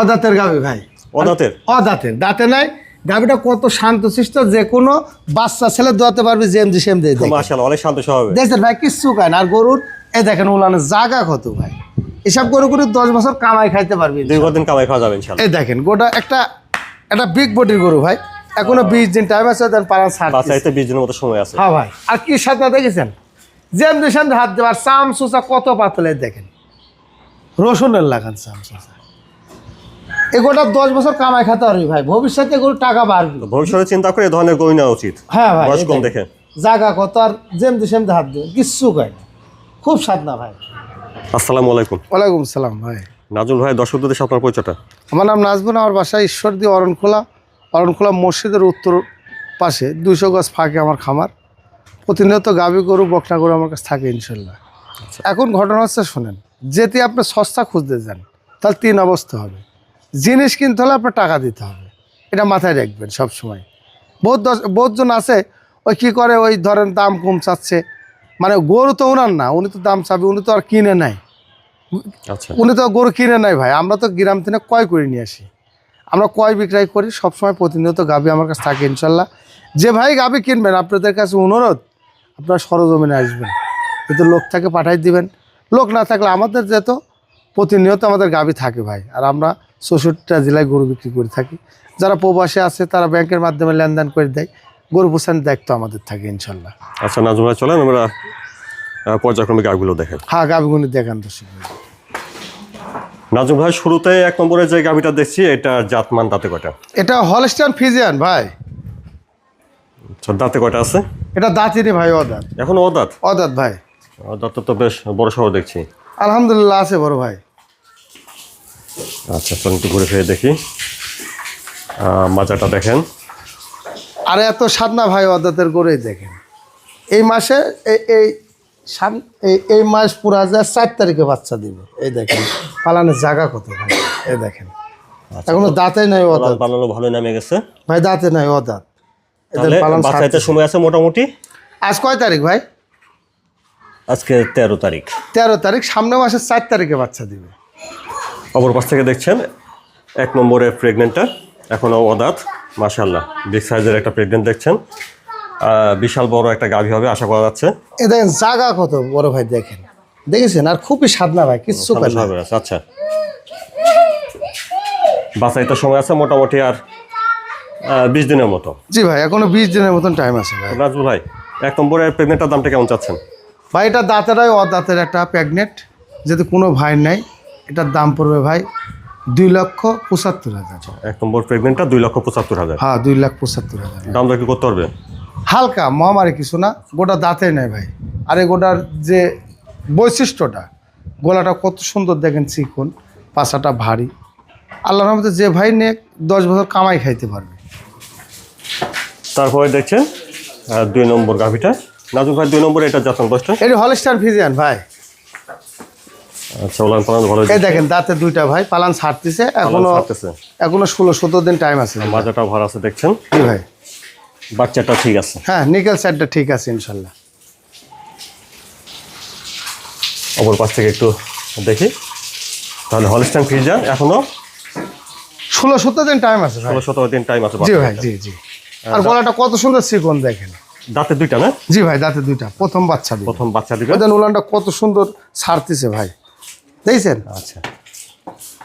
অদাতের গাবি ভাই। অদাঁতের অদাতের দাঁতে নাই। গাবিটা কত শান্তশিষ্ট যে কোনো বাচ্চা ছেলে দোয়াতে পারবে জেম জি সেম দিয়ে। মাশাআল্লাহ অনেক শান্ত স্বভাবের। দেখছেন ভাই কিচ্ছু খায় না। আর গরুর এই দেখেন উলানের জায়গা কত ভাই। এসব গরু করে দশ বছর কামাই খাইতে পারবি দীর্ঘদিন কামাই খাওয়া যাবে ইনশাআল্লাহ। এই দেখেন গোটা একটা একটা বিগ বডির গরু ভাই। এখনও বিশ দিন টাইম আছে দেন পালন ছাড় বাচ্চাইতে বিশ দিনের মতো সময় আছে। হ্যাঁ ভাই। আর কি সাথে দেখেছেন? জেম দিয়েছেন হাত দেওয়ার চাম সুসা কত পাতলে দেখেন। রসুনের লাগান চাম সুসা এগোটা দশ বছর কামাই খাতে পারবি ভাই। ভবিষ্যতে গরু টাকা বাড়বি। ভবিষ্যতে চিন্তা করে এ ধরনের গরু নেওয়া উচিত। হ্যাঁ ভাই বয়স কম দেখে। জাগা কত আর জেম দিয়ে সেম হাত দেবে কিচ্ছু কয় না। খুব স্বাদ না ভাই। আসসালামু আলাইকুম। ওয়ালাইকুম সালাম ভাই। নাজুল ভাই দর্শকদের দেশে আপনার পরিচয়টা। আমার নাম নাজবুন আমার বাসা ঈশ্বরদী অরণখোলা। অরণখোলা মসজিদের উত্তর পাশে দুইশো গজ ফাঁকে আমার খামার। প্রতিনিয়ত গাভী গরু বকনা গরু আমার কাছে থাকে ইনশাল্লাহ। এখন ঘটনা হচ্ছে শোনেন যেতে আপনি সস্তা খুঁজতে যান তাহলে তিন অবস্থা হবে। জিনিস কিনতে হলে আপনার টাকা দিতে হবে। এটা মাথায় রাখবেন সব সময় বহুত দশ- বহুতজন আছে ওই কী করে ওই ধরেন দাম কম চাচ্ছে। মানে গরু তো ওনার না উনি তো দাম চাবে উনি তো আর কিনে নেয় আচ্ছা। উনি তো গরু কিনে নাই ভাই আমরা তো গ্রাম থেকে কয় করে নিয়ে আসি। আমরা কয় বিক্রয় করি সবসময় প্রতিনিয়ত গাবি আমার কাছে থাকে ইনশাল্লাহ। যে ভাই গাবি কিনবেন আপনাদের কাছে অনুরোধ আপনারা সরজমিনে আসবেন। কিন্তু লোক থাকে পাঠাই দিবেন। লোক না থাকলে আমাদের যেত প্রতিনিয়ত আমাদের গাবি থাকে ভাই। আর আমরা চৌষট্টিটা জেলায় গরু বিক্রি করে থাকি। যারা প্রবাসে আছে তারা ব্যাংকের মাধ্যমে লেনদেন করে দেয়। গরু পোষানোর দায়িত্ব আমাদের থাকে ইনশাল্লাহ। আচ্ছা ভাই চলেন আমরা পর্যায়ক্রমে গাছগুলো দেখেন হ্যাঁ গাবিগুনি দেখান দর্শক। নাজুল ভাই শুরুতে এক নম্বরে যে গাভিটা দেখছি এটা জাতমান দাঁতে কয়টা? এটা হলস্টান ফিজিয়ান ভাই। আচ্ছা দাঁতে কয়টা আছে? এটা দাঁতিনি ভাই অদাত। এখন অদাঁত? অদাত ভাই। অদাঁত তো বেশ বড় শহর দেখছি। আলহামদুলিল্লাহ আছে বড় ভাই। আচ্ছা চলুন একটু ঘুরে ফিরে দেখি। মাজাটা দেখেন। আর এত সাদনা ভাই অদাতের গড়েই দেখেন। এই মাসে এই এই এই মাস পুরা যায় চার তারিখে বাচ্চা দিবে। এই দেখেন পালানের জায়গা কত ভাই। এই দেখেন। এখনও দাঁতে নাই অদাত পালানো ভালোই নামে গেছে। ভাই দাঁতে নাই অদাত এদের পালন। সময় আছে মোটামুটি? আজ কয় তারিখ ভাই? আজকে তেরো তারিখ। তেরো তারিখ সামনে মাসের চার তারিখে বাচ্চা দিবে। অপর পাশ থেকে দেখছেন এক নম্বরে প্রেগনেন্টটা এখনও অদাঁত মাশাল্লাহ বিগ সাইজের একটা প্রেগনেন্ট দেখছেন। বিশাল বড় একটা গাভী হবে আশা করা যাচ্ছে। এ দেখেন জায়গা কত বড় ভাই দেখেন। দেখেছেন? আর খুবই সাদনা ভাই কিচ্ছু আচ্ছা। বাচ্চাইতে সময় আছে মোটামুটি আর বিশ দিনের মতো। জি ভাই এখনও বিশ দিনের মতন টাইম আছে ভাই। নাজবুল ভাই এক নম্বরের প্রেগনেন্টটার দামটা কেমন চাচ্ছেন? ভাই এটা দাঁতেরাই অদাঁতের একটা প্যাগনেট যদি কোনো ভাই নাই এটার দাম পড়বে ভাই দুই লক্ষ পঁচাত্তর হাজার। এক নম্বর প্রেগনেন্টটা দুই লক্ষ পঁচাত্তর হাজার। হ্যাঁ দুই লাখ পঁচাত্তর হাজার। দাম দর কি করতে পারবে? হালকা মহামারী কিছু না গোটা দাঁতে নেয় ভাই। আর এই গোটার যে বৈশিষ্ট্যটা গলাটা কত সুন্দর দেখেন চিকন পাশাটা ভারী। আল্লাহর রহমতে যে ভাই নে দশ বছর কামাই খাইতে পারবে। তারপরে দেখছেন দুই নম্বর গাভীটা। নাজুক ভাই দুই নম্বরে এটা জাতন দশটা এটি হলস্টার ফিজিয়ান ভাই। আচ্ছা ওলান পালান ভালো এই দেখেন দাঁতে দুইটা ভাই পালান ছাড়তেছে এখনও এখনও ষোলো সতেরো দিন টাইম আছে। মাজাটাও ভালো আছে দেখছেন? জি ভাই। বাচ্চাটা ঠিক আছে। হ্যাঁ নিকেল সাইডটা ঠিক আছে ইনশাল্লাহ। অপর পাশ থেকে একটু দেখি। তাহলে হলস্টাইন ফ্রিজার এখনও? ষোলো সতেরো দিন টাইম আছে ষোলো সতেরো দিন টাইম আছে জি ভাই জি জি। আর গলাটা কত সুন্দর চিকন দেখেন। দাঁতে দুইটা না? জি ভাই দাঁতে দুইটা। প্রথম বাচ্চা প্রথম বাচ্চা দিবে ওদের উলানটা কত সুন্দর ছাড়তেছে ভাই। দেখছেন? আচ্ছা।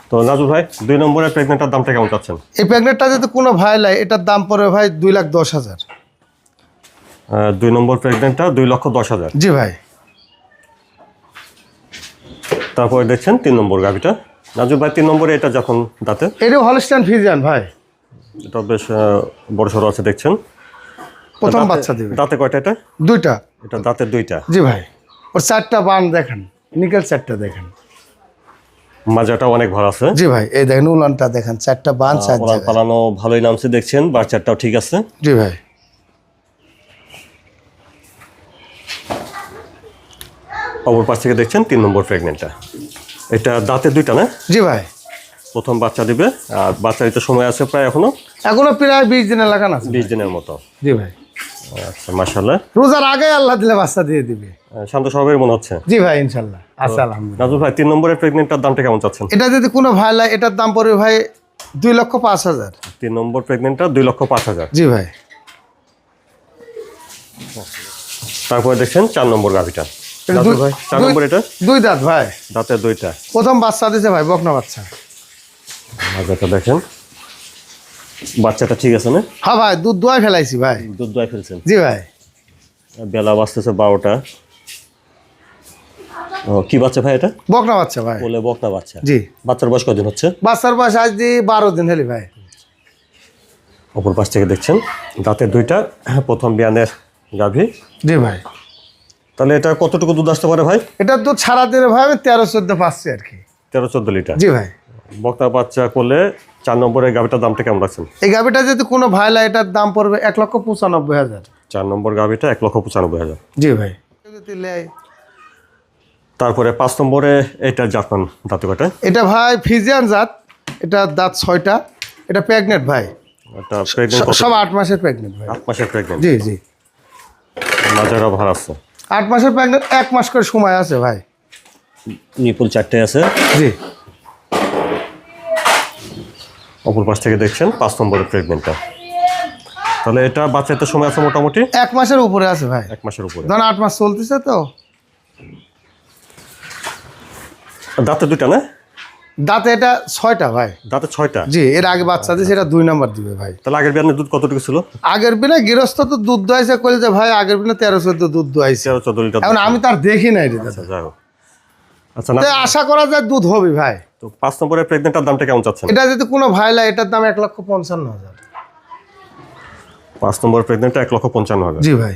তো নাজুল ভাই দুই নম্বরের প্রেগনেন্টার দামটা কেমন চাচ্ছেন? এই প্যাকেটটা যদি কোনো ভাই লাই এটার দাম পড়বে ভাই দুই লাখ দশ হাজার। দুই নম্বর প্রেগনেন্টটা দুই লক্ষ দশ হাজার। জি ভাই। তারপরে দেখছেন তিন নম্বর গাভিটা। নাজুল ভাই তিন নম্বরে এটা যখন দাঁতে এটাও হলস্টাইন ফিজিয়ান ভাই। এটা বেশ আহ, বড় সড়ো আছে দেখছেন। প্রথম বাচ্চা দিবে। দাঁতে কয়টা এটা? দুইটা। এটা দাঁতের দুইটা? জি ভাই। ওর চারটা বান দেখেন নিকেল চারটা দেখেন। মাজাটা অনেক ভালো আছে। জি ভাই এই দেখেন উলানটা দেখেন চারটা বান চার ওলান পালানো ভালোই নামছে দেখছেন বাচ্চাটাও ঠিক আছে। জি ভাই। অপর পাশ থেকে দেখছেন তিন নম্বর প্রেগনেন্টটা এটা দাঁতের দুইটা না? জি ভাই। প্রথম বাচ্চা দিবে আর বাচ্চা দিতে সময় আছে প্রায় এখনও। এখনও প্রায় বিশ দিনের লাগান আছে বিশ দিনের মতো। জি ভাই। আচ্ছা রোজার আগে আল্লাহ দিলে বাচ্চা দিয়ে দিবে। শান্ত স্বভাবের মনে হচ্ছে। জি ভাই ইনশাল্লাহ আচ্ছা আলহামদুলিল্লাহ। নাজুল ভাই তিন নম্বরের প্রেগনেন্টটার দামটা কেমন চাচ্ছেন? এটা যদি কোনো ভাই এটার দাম পড়বে ভাই দুই লক্ষ পাঁচ হাজার। তিন নম্বর প্রেগনেন্টটা দুই লক্ষ পাঁচ হাজার। জি ভাই। তারপরে দেখছেন চার নম্বর গাভিটা। ভাই চার নম্বর এটা? দুই দাঁত ভাই। দাঁতের দুইটা। প্রথম বাচ্চা দিছে ভাই বকনা বাচ্চা। মাজাটা দেখেন। বাচ্চাটা ঠিক আছে না? হ্যাঁ ভাই দুধ দোয়াই ফেলাইছি ভাই। দুধ দোয়াই ফেলছেন? জি ভাই। বেলা বাজতেছে বারোটা। ও কি বাচ্চা ভাই এটা? বকনা বাচ্চা ভাই। বলে বকনা বাচ্চা। জি। বাচ্চার বয়স কদিন হচ্ছে? বাচ্চার বয়স আজ দিয়ে বারো দিন হলি ভাই। অপর পাশ থেকে দেখছেন দাঁতের দুইটা প্রথম বিয়ানের গাভী। জি ভাই। তাহলে এটা কতটুকু দুধ আসতে পারে ভাই? এটা দুধ সারাদিনে ভাই আমি তেরো চোদ্দ পাচ্ছি আর কি। তেরো চোদ্দ লিটার। জি ভাই। বকনা বাচ্চা করলে চার নম্বরের গাভীটার দামটা কেমন রাখছেন? এই গাভিটা যদি কোনো ভাই লাগে এটার দাম পড়বে এক লক্ষ পঁচানব্বই হাজার। চার নম্বর গাভীটা এক লক্ষ পঁচানব্বই হাজার। জি ভাই। যদি নেয়, তারপরে পাঁচ নম্বরে এটা জাতমান দাঁতে কটা এটা ভাই ফিজিয়ান জাত এটা দাঁত ছয়টা এটা প্রেগনেন্ট ভাই। এটা প্রেগনেন্ট সব আট মাসের প্রেগনেন্ট ভাই। আট মাসের প্রেগনেন্ট জি জি। মাজারা ভার আছে? আট মাসের প্রেগনেন্ট এক মাস করে সময় আছে ভাই। নিপুল চারটে আছে। জি। অপর পাশ থেকে দেখছেন পাঁচ নম্বরের প্রেগনেন্টটা তাহলে এটা বাচ্চাতে সময় আছে মোটামুটি? এক মাসের উপরে আছে ভাই। এক মাসের উপরে। ধরেন আট মাস চলতেছে তো। দাঁতে দুইটা না? দাঁতে এটা ছয়টা ভাই। দাঁতে ছয়টা? জি এর আগে বাচ্চা দিয়েছে এটা দুই নাম্বার দিবে ভাই। তাহলে আগের বিয়ানের দুধ কতটুকু ছিল? আগের বিনা গৃহস্থ তো দুধ দোয়াইছে কইলে যে ভাই আগের বিনা তেরো চোদ্দ দুধ দোয়াইছে। তেরো চোদ্দ লিটার এখন। আমি তার দেখি নাই আচ্ছা যাই হোক। আচ্ছা আশা করা যায় দুধ হবে ভাই। তো পাঁচ নম্বরের প্রেগনেন্টটার দামটা কেমন চাচ্ছেন? এটা যদি কোনো ভাই লাগে এটার দাম এক লক্ষ পঞ্চান্ন হাজার। পাঁচ নম্বর প্রেগনেন্টটা এক লক্ষ পঞ্চান্ন হাজার। জি ভাই।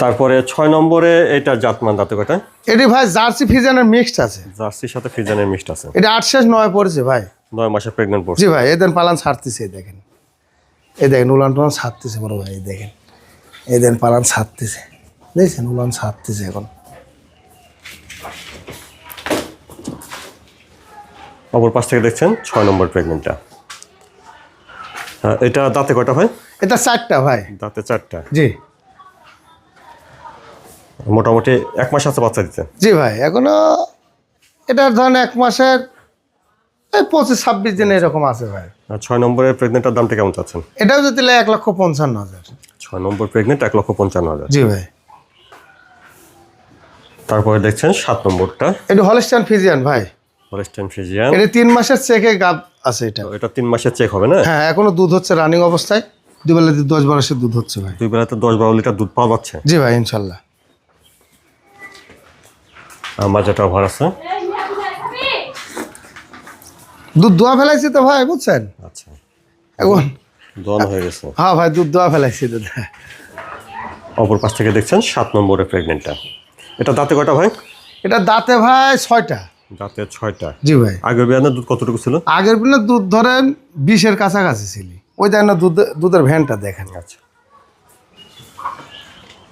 তারপরে ছয় নম্বরে এটা জাতমান দাঁতে কটা এটি ভাই জার্সি ফিজানের মিক্সড আছে। জার্সির সাথে ফিজানের মিক্সড আছে। এটা আট শেষ নয় পড়েছে ভাই। নয় মাসে প্রেগনেন্ট পড়ছে। জি ভাই এদের পালান ছাড়তেছে এই দেখেন। এই দেখেন উলান টুলান ছাড়তেছে বড় ভাই এই দেখেন। এই দেখেন পালান ছাড়তেছে। দেখছেন উলান ছাড়তেছে এখন। অপর পাশ থেকে দেখছেন ছয় নম্বর প্রেগনেন্টটা এটা দাঁতে কটা হয়? এটা চারটা ভাই। দাঁতে চারটা। জি। মোটামুটি এক মাস আছে বাচ্চা দিতে? জি ভাই এখনও এটার ধরেন এক মাসের এই পঁচিশ ছাব্বিশ দিন এরকম আছে ভাই। ছয় নম্বরের প্রেগনেন্টটার দামটা কেমন চাচ্ছেন? এটাও যদি এক লক্ষ পঞ্চান্ন হাজার। ছয় নম্বর প্রেগনেন্ট এক লক্ষ পঞ্চান্ন হাজার। জি ভাই। তারপরে দেখছেন সাত নম্বরটা। এটা হলস্টান ফিজিয়ান ভাই। এটা তিন মাসের চেকে গাব আছে এটা। এটা তিন মাসের চেক হবে না? হ্যাঁ এখনও দুধ হচ্ছে রানিং অবস্থায়। দশ দুধ হচ্ছে ভাই। দুই বেলাতে দশ বারো লিটার দুধ পাওয়া যাচ্ছে? জি ভাই ইনশাল্লাহ। আর মাজাটা ভার আছে। দুধ দোয়া ফেলাইছি তো ভাই বুঝছেন? আচ্ছা। এখন দোয়ানো হয়ে গেছে। হ্যাঁ ভাই দুধ দোয়া ফেলাইছি দাদা অপর পাশ থেকে দেখছেন সাত নম্বরের প্রেগনেন্টটা এটা দাঁতে কটা ভাই? এটা দাঁতে ভাই ছয়টা। দাঁতে ছয়টা জি ভাই। আগের বিয়ানের দুধ কতটুকু ছিল? আগের দিনে দুধ ধরেন বিশের কাছাকাছি ছিল। ওই দেখেন না দুধ দুধের ভ্যানটা দেখেন। আচ্ছা।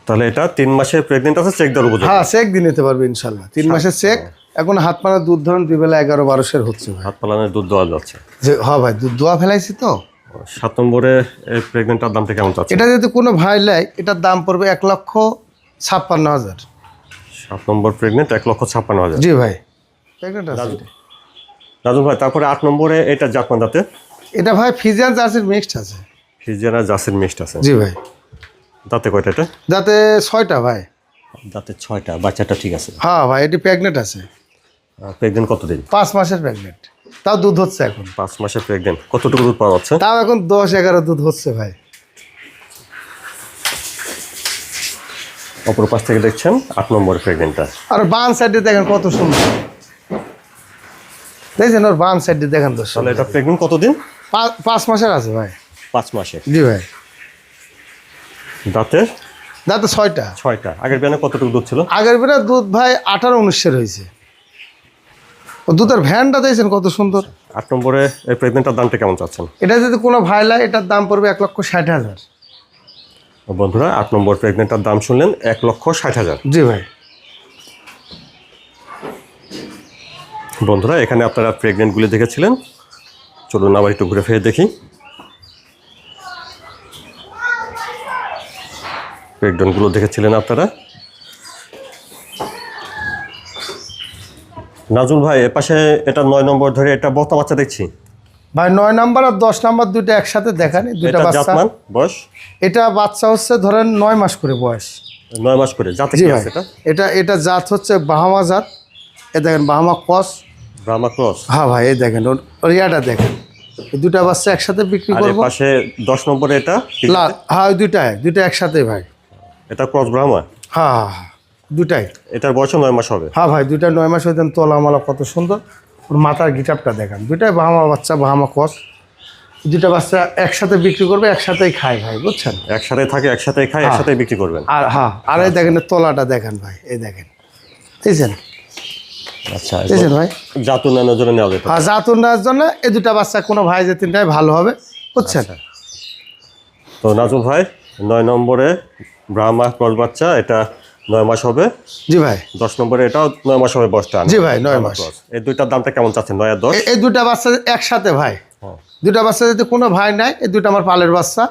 তাহলে এটা তিন মাসের প্রেগনেন্ট আছে চেক দেওয়ার উপযোগী। হ্যাঁ চেক দিয়ে নিতে পারবে ইনশাল্লাহ। তিন মাসের চেক এখন হাত পানা দুধ ধরেন দুই বেলা এগারো বারোশের হচ্ছে হাত পালানের দুধ দেওয়া যাচ্ছে। যে হ্যাঁ ভাই দুধ দোয়া ফেলাইছি তো। সাত নম্বরে এই প্রেগনেন্টটার দামটা কেমন চাচ্ছে এটা যদি কোনো ভাই নেয় এটার দাম পড়বে এক লক্ষ ছাপ্পান্ন হাজার। সাত নম্বর প্রেগনেন্ট এক লক্ষ ছাপ্পান্ন হাজার। জি ভাই। আছে। দাদু ভাই তারপরে আট নম্বরে এটা জাতমান দাঁতে? এটা ভাই ফিজিয়ান জার্সির মিক্সড আছে। ফিজিয়ানা জাসের মিষ্ট আছে। জি ভাই। দাঁতে কয়টা এটা? যাতে ছয়টা ভাই। দাঁতে ছয়টা বাচ্চাটা ঠিক আছে। হ্যাঁ ভাই এটি প্রেগনেন্ট আছে। প্রেগনেন্ট কতদিন? পাঁচ মাসের প্রেগনেন্ট তাও দুধ হচ্ছে এখন। পাঁচ মাসের প্রেগনেন্ট কতটুকু দুধ পাওয়া যাচ্ছে? তাও এখন দশ এগারো দুধ হচ্ছে ভাই। অপর পাশ থেকে দেখছেন আট নম্বর প্রেগনেন্টটা আর বাম সাইডে দেখেন কত সুন্দর। দেখছেন ওর বাম সাইডে দেখেন তো তাহলে এটা প্রেগনেন্ট কতদিন? পাঁচ মাসের আছে ভাই। পাঁচ মাসে জি ভাই। দাঁতে দাঁতে ছয়টা। ছয়টা। আগের বিয়ানে কতটুকু দুধ ছিল? আগের বেলা দুধ ভাই আঠারো উনিশের হয়েছে। ও দুধের ভ্যানটা দিয়েছেন কত সুন্দর। আট নম্বরে এই প্রেগনেন্টটার দামটা কেমন চাচ্ছেন? এটা যদি কোনো ভাইলা এটার দাম পড়বে এক লক্ষ ষাট হাজার। বন্ধুরা আট নম্বর প্রেগনেন্টটার দাম শুনলেন এক লক্ষ ষাট হাজার। জি ভাই। বন্ধুরা এখানে আপনারা প্রেগনেন্টগুলি দেখেছিলেন। চলুন আবার একটু ঘুরে ফিরে দেখি। প্রেগনেন্টগুলো দেখেছিলেন আপনারা? নাজুল ভাই এ পাশে এটা নয় নম্বর ধরে এটা বক্তা বাচ্চা দেখছি। ভাই নয় নাম্বার আর দশ নাম্বার দুইটা একসাথে দেখান দুইটা বাচ্চা। বয়স? এটা বাচ্চা হচ্ছে ধরেন নয় মাস করে বয়স। নয় মাস করে জাতে এটা? এটা এটা জাত হচ্ছে বাহামা জাত। এ দেখেন বাহামা কস। ব্রাহ্মা ক্রস হ্যাঁ ভাই এই দেখেন ওর- ইয়াটা দেখেন। দুটা বাচ্চা একসাথে বিক্রি করব? পাশে দশ নম্বরে এটা হ্যাঁ ওই দুইটাই দুইটা একসাথে ভাই। এটা ক্রস ব্রাহ্মা হ্যাঁ হ্যাঁ, হ্যাঁ দুটাই এটার বয়স নয় মাস হবে? হ্যাঁ ভাই দুইটা নয় মাস হইতেন তোলামালা কত সুন্দর। ওর মাথার গিটারটা দেখান দুইটাই বাহামা বাচ্চা বাহামা কস দুইটা বাচ্চা একসাথে বিক্রি করবে একসাথেই খায় ভাই বুঝছেন? একসাথে থাকে একসাথে খায় একসাথে বিক্রি করবেন। আর হ্যাঁ আর এই দেখেন তলাটা দেখেন ভাই এই দেখেন। বুঝছেন আচ্ছা ভাই। জন্য নেওয়া যেত এই দুটা বাচ্চা কোনো ভাই যে তিনটাই ভালো হবে বুঝছেন? তো নাজুল ভাই নয় নম্বরে ব্রাহ্মা ক্রস বাচ্চা এটা নয় মাস হবে। জি ভাই। দশ নম্বরে এটাও নয় মাস হবে জি ভাই, নয় মাস। এই দুইটার দামটা কেমন চাচ্ছেন নয় আর দশ? এই দুটা বাচ্চা একসাথে ভাই। দুটা বাচ্চা যদি কোনো ভাই নাই এই দুটো আমার পালের বাচ্চা।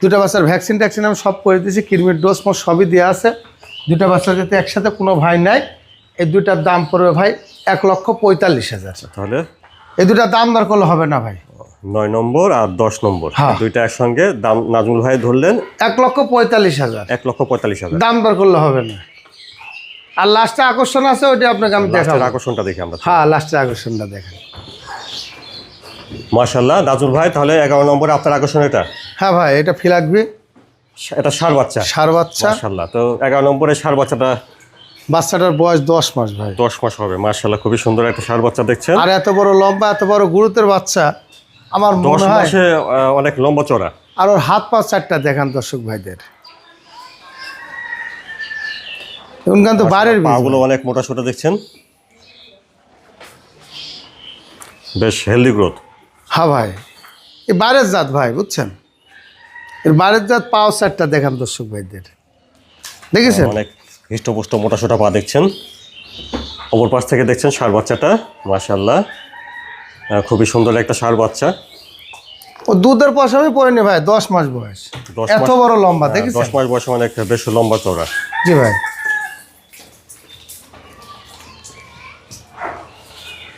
দুটা বাচ্চার ভ্যাকসিন ট্যাকসিন আমি সব করে দিয়েছি কিডমির ডোজ মোট সবই দেওয়া আছে। দুটা বাচ্চা যদি একসাথে কোনো ভাই নাই এই দুটার দাম পড়বে ভাই এক লক্ষ পঁয়তাল্লিশ হাজার। তাহলে? এই দুটার দাম দর করলে হবে না ভাই। নয় নম্বর আর দশ নম্বর। হ্যাঁ। দুইটা একসঙ্গে দাম নাজমুল ভাই ধরলেন এক লক্ষ পঁয়তাল্লিশ হাজার। এক লক্ষ পঁয়তাল্লিশ হাজার। দাম দর করলে হবে না। আর লাস্টে আকর্ষণ আছে ওইটা আপনাকে আমি দেখাবো। আকর্ষণটা দেখি আমরা। হ্যাঁ লাস্টে আকর্ষণটা দেখেন। মাশাল্লাহ নাজুল ভাই তাহলে এগারো নম্বরে আপনার আকর্ষণ এটা? হ্যাঁ ভাই এটা ফিলাকবি এটা সার বাচ্চা। সার বাচ্চা। মাশাল্লাহ তো এগারো নম্বরে সার বাচ্চাটা বাচ্চাটার বয়স দশ মাস ভাই। দশ মাস হবে মাশাল্লাহ খুবই সুন্দর একটা সার বাচ্চা দেখছেন। আর এত বড় লম্বা এত বড় গুরুত্বের বাচ্চা আমার দশ মাসে অনেক লম্বা চড়া। আর ওর হাত পা চারটা দেখান দর্শক ভাইদের। তো বাইরের পাগুলো অনেক মোটা সোটা দেখছেন। বেশ হেলদি গ্রোথ হ্যাঁ ভাই এ বাইরের জাত ভাই বুঝছেন? এর বাইরের জাত পাও চারটা দেখান দর্শক ভাইদের। দেখেছেন? অনেক হৃষ্টপুষ্ট মোটা সোটা পা দেখছেন। অপর পাশ থেকে দেখছেন সার বাচ্চাটা মাশাল্লাহ আহ, খুবই সুন্দর একটা সার বাচ্চা। ও দুধের পয়সামই পড়েনি ভাই দশ মাস বয়স। এত বড় লম্বা দেখি দশ মাস বয়সে একটা বেশ লম্বা চড়া জি ভাই।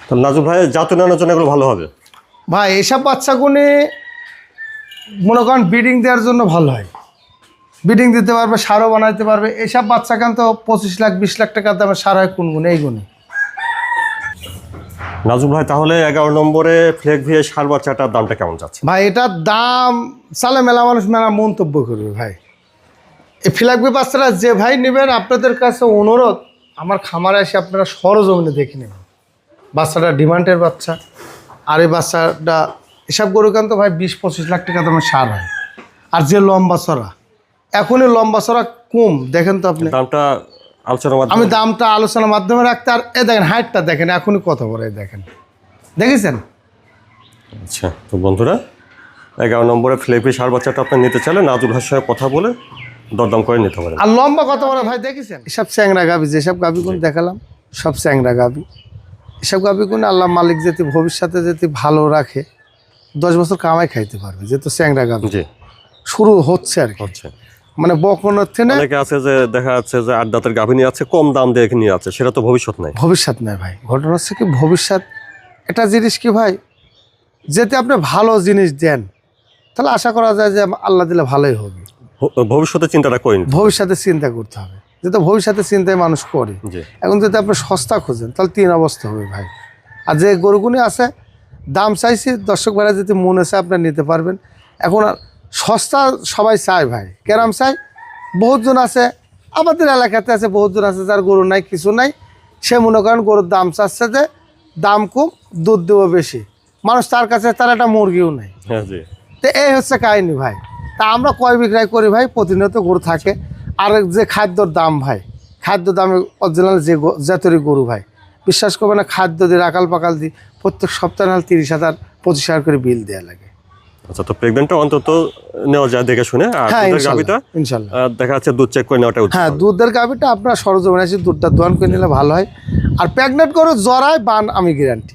তো নাজু ভাই জাত উন্নয়নের জন্য এগুলো ভালো হবে? ভাই এইসব বাচ্চাগুলি মনে করেন ব্রিডিং দেওয়ার জন্য ভালো হয়। ব্রিডিং দিতে পারবে সারও বানাইতে পারবে। এসব বাচ্চা কেন তো পঁচিশ লাখ বিশ লাখ টাকার দামে সার হয় কোন গুণে এই গুণে। নাজু ভাই তাহলে এগারো নম্বরে ফ্লেক ভিয়ে সার বাচ্চাটার দামটা কেমন যাচ্ছে? ভাই এটার দাম চালে মেলা মানুষ মেলা মন্তব্য করবে ভাই। এই ফিলাকবি বাচ্চারা যে ভাই নেবেন আপনাদের কাছে অনুরোধ আমার খামারে এসে আপনারা সরজমিনে দেখে নেবেন। বাচ্চাটা ডিমান্ডের বাচ্চা আর এই বাচ্চাটা এসব গরু কেন তো ভাই বিশ পঁচিশ লাখ টাকা দামের সার হয়। আর যে লম্বা চড়া এখনই লম্বা চড়া কম দেখেন তো আপনি। দামটা আলোচনার মাধ্যমে। আমি দামটা আলোচনার মাধ্যমে রাখতে আর এ দেখেন হাইটটা দেখেন এখনই কত বড় দেখেন। দেখেছেন? আচ্ছা তো বন্ধুরা এগারো নম্বরে ফ্লেপি সার বাচ্চাটা আপনি নিতে চাইলে নাজুল সঙ্গে কথা বলে দরদাম করে নিতে পারেন। আর লম্বা কত বড় ভাই দেখেছেন? এসব চ্যাংরা গাবি যেসব গাবি কোন দেখালাম সব চ্যাংরা গাবি। এসব গাবি কোন আল্লাহ মালিক যদি ভবিষ্যতে যদি ভালো রাখে দশ বছর কামাই খাইতে পারবে যেহেতু চ্যাংরা গাবি। জি। শুরু হচ্ছে আর কি। হচ্ছে মানে বকনের থেকে অনেকে আছে যে দেখা যাচ্ছে যে আট দাঁতের গাভিনী আছে কম দাম দিয়ে নিয়ে আছে সেটা তো ভবিষ্যৎ নাই। ভবিষ্যৎ নেই ভাই। ঘটনা হচ্ছে কি ভবিষ্যৎ একটা জিনিস কি ভাই যেতে আপনি ভালো জিনিস দেন তাহলে আশা করা যায় যে আল্লাহ দিলে ভালোই হবে। ভবিষ্যতে চিন্তাটা করিনি। ভবিষ্যতে চিন্তা করতে হবে। যেহেতু ভবিষ্যতে চিন্তায় মানুষ করে এখন যদি আপনি সস্তা খোঁজেন তাহলে তিন অবস্থা হবে ভাই। আর যে গরুগুনি আছে দাম চাইছি দর্শক ভাইরা যদি মনে আছে আপনার নিতে পারবেন। এখন আর সস্তা সবাই চায় ভাই। কেরাম চাই বহুতজন আছে আমাদের এলাকাতে আছে বহুতজন আছে যার গরু নাই কিছু নাই। সে মনে করেন গরুর দাম চাচ্ছে যে দাম কম দুধ দেবো বেশি। মানুষ তার কাছে তার একটা মুরগিও নাই। হ্যাঁ তো এই হচ্ছে কাহিনী ভাই। তা আমরা কয় বিক্রয় করি ভাই? প্রতিনিয়ত গরু থাকে। আর যে খাদ্যর দাম ভাই খাদ্য দামে অরিজিনাল যে জাতেরই গরু ভাই। বিশ্বাস করবে না খাদ্য দিয়ে রাকাল পাকাল দিই প্রত্যেক সপ্তাহে তিরিশ হাজার পঁচিশ হাজার করে বিল দেওয়া লাগে। আচ্ছা তো প্রেগন্যান্টটা অন্তত নেওয়া যায় দেখে শুনে আর হ্যাঁ দুধের গাভিটা ইনশাআল্লাহ দেখা যাচ্ছে দুধ চেক করে নেওয়াটা হ্যাঁ দুধের গাভিটা আপনার সরজমিনে আছে দুধটা দোয়ান করে নিলে ভালো হয়। আর প্রেগনেন্ট করে জরায় বান আমি গ্যারান্টি